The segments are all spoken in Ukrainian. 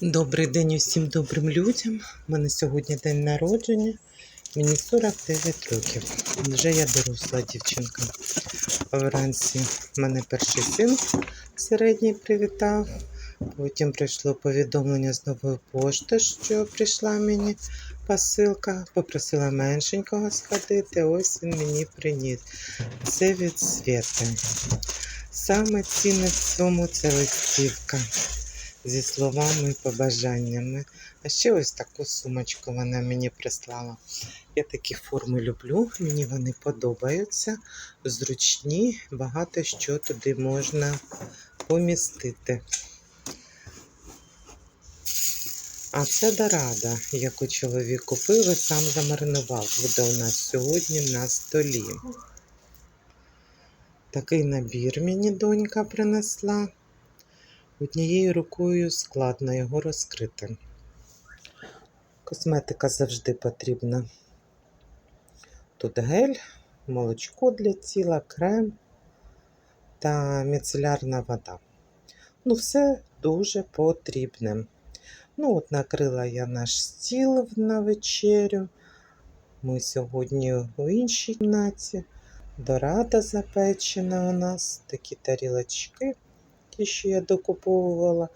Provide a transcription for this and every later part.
Добрий день усім добрим людям. У мене сьогодні день народження. Мені 49 років. Вже я доросла дівчинка. Вранці мене перший син середній привітав. Потім прийшло повідомлення з нової пошти, що прийшла мені посилка. Попросила меншенького сходити. Ось він мені приніс. Це від Свєти. Саме цінне в цьому це листівка зі словами і побажаннями. А ще ось таку сумочку вона мені прислала. Я такі форми люблю, мені вони подобаються, зручні, багато що туди можна помістити. А це дорада, яку чоловік купив і сам замаринував. Буде у нас сьогодні на столі. Такий набір мені донька принесла. Однією рукою складно його розкрити. Косметика завжди потрібна. Тут гель, молочко для тіла, крем та міцелярна вода. Ну, все дуже потрібне. Ну, от накрила я наш стіл на вечерю. Ми сьогодні у іншій кімнаті. Дорада запечена у нас, такі тарілочки ті, що я докуповувала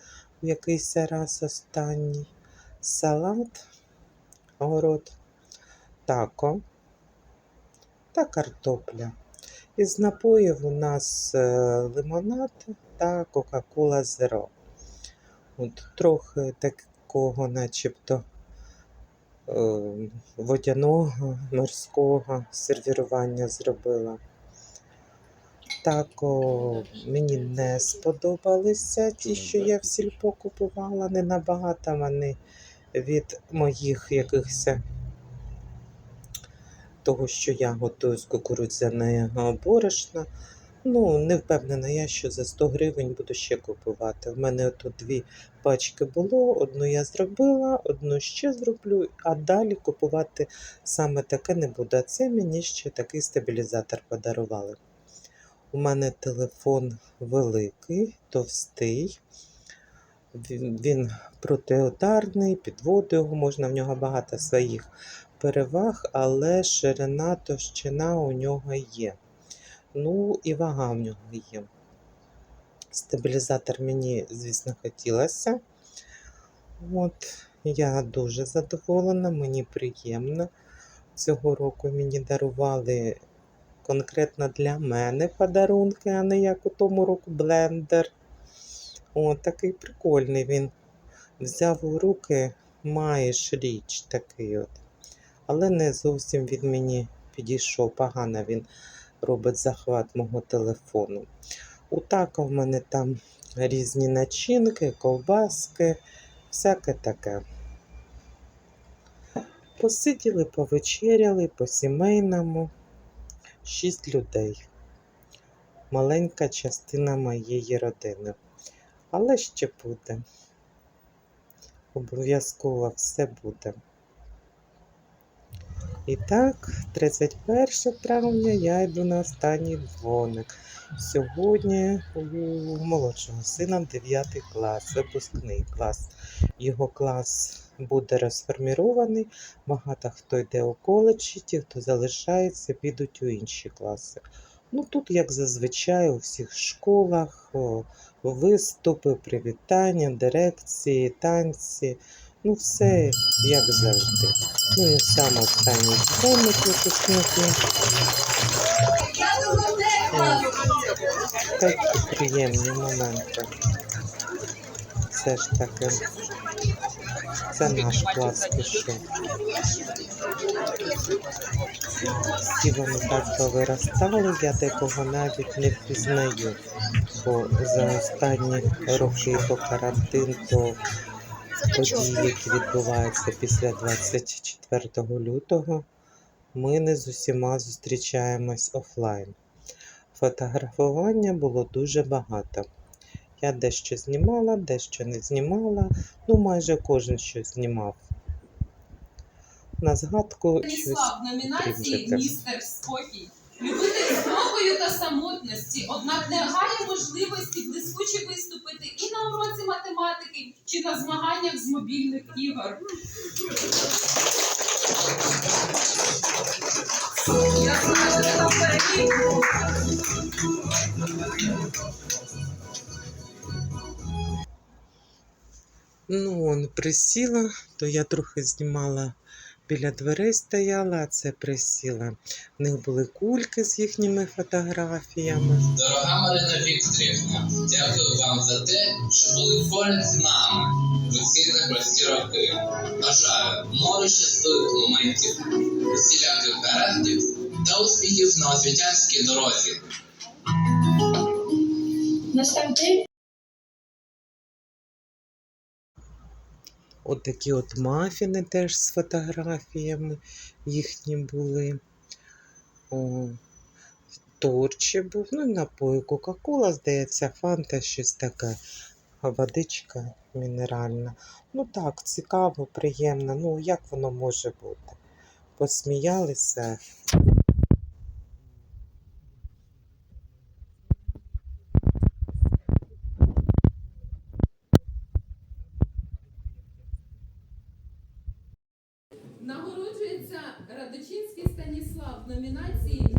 в якийсь раз останній. Салат, город, тако та картопля. Із напоїв у нас е, лимонад та Кока-Кола Зеро. От трохи такого, начебто е, водяного, морського сервірування зробила. Тако мені не сподобалися ті, що я в сільпо купувала. Не набагато вони від моїх якихось того, що я готую з кукурудзяного борошна. Ну, не впевнена я, що за 100 гривень буду ще купувати. У мене тут дві пачки було, одну я зробила, одну ще зроблю, а далі купувати саме таке не буду. А це мені ще такий стабілізатор подарували. У мене телефон великий, товстий. Він, він протиударний, під воду його можна, в нього багато своїх переваг, але ширина, товщина у нього є. Ну і вага в нього є. Стабілізатор мені, звісно, хотілося. От, я дуже задоволена, мені приємно. Цього року мені дарували конкретно для мене подарунки, а не як у тому року блендер. О, такий прикольний він. Взяв у руки, маєш річ такий от. Але не зовсім він мені підійшов. Погано він робить захват мого телефону. У така в мене там різні начинки, ковбаски, всяке таке. Посиділи, повечеряли по сімейному. Шість людей. Маленька частина моєї родини. Але ще буде. Обов'язково все буде. І так, 31 травня я йду на останній дзвоник. Сьогодні у молодшого сина 9 клас, випускний клас. Його клас буде розформірований. Багато хто йде у коледжі, ті, хто залишається, підуть у інші класи. Ну тут, як зазвичай, у всіх школах виступи, привітання, дирекції, танці. Ну, все як завжди. Ну і сам останній дзвоник випускники. Такі приємні моменти. Все ж таки. Це наш клас пішов. Всі вони так повиростали, я декого навіть не впізнаю. Бо за останні роки то карантин, то події, які відбуваються після 24 лютого, ми не з усіма зустрічаємось офлайн. Фотографування було дуже багато. Я дещо знімала, дещо не знімала, ну майже кожен щось знімав. На згадку щось Станіслав номінації. Містер Спокій. Любитель спокою та самотності, однак не гає можливості блискуче виступити і на уроці математики, чи на змаганнях з мобільних ігор. Я. Ну, он присіла, то я трохи знімала біля дверей стояла, а це присіла. В них були кульки з їхніми фотографіями. Дорога Марина Вікторівна, дякую вам за те, що були поряд з нами в ці непрості роки. Бажаю море щасливих моментів, усіляких гарантів та успіхів на освітянській дорозі. Настав день, От такі от мафіни теж з фотографіями їхні були. О, торчі був, ну, напої Кока-Кола, здається, фанта, щось таке. Водичка мінеральна. Ну так, цікаво, приємно. Ну, як воно може бути? Посміялися. Нагороджується Радочинський Станіслав в номінації.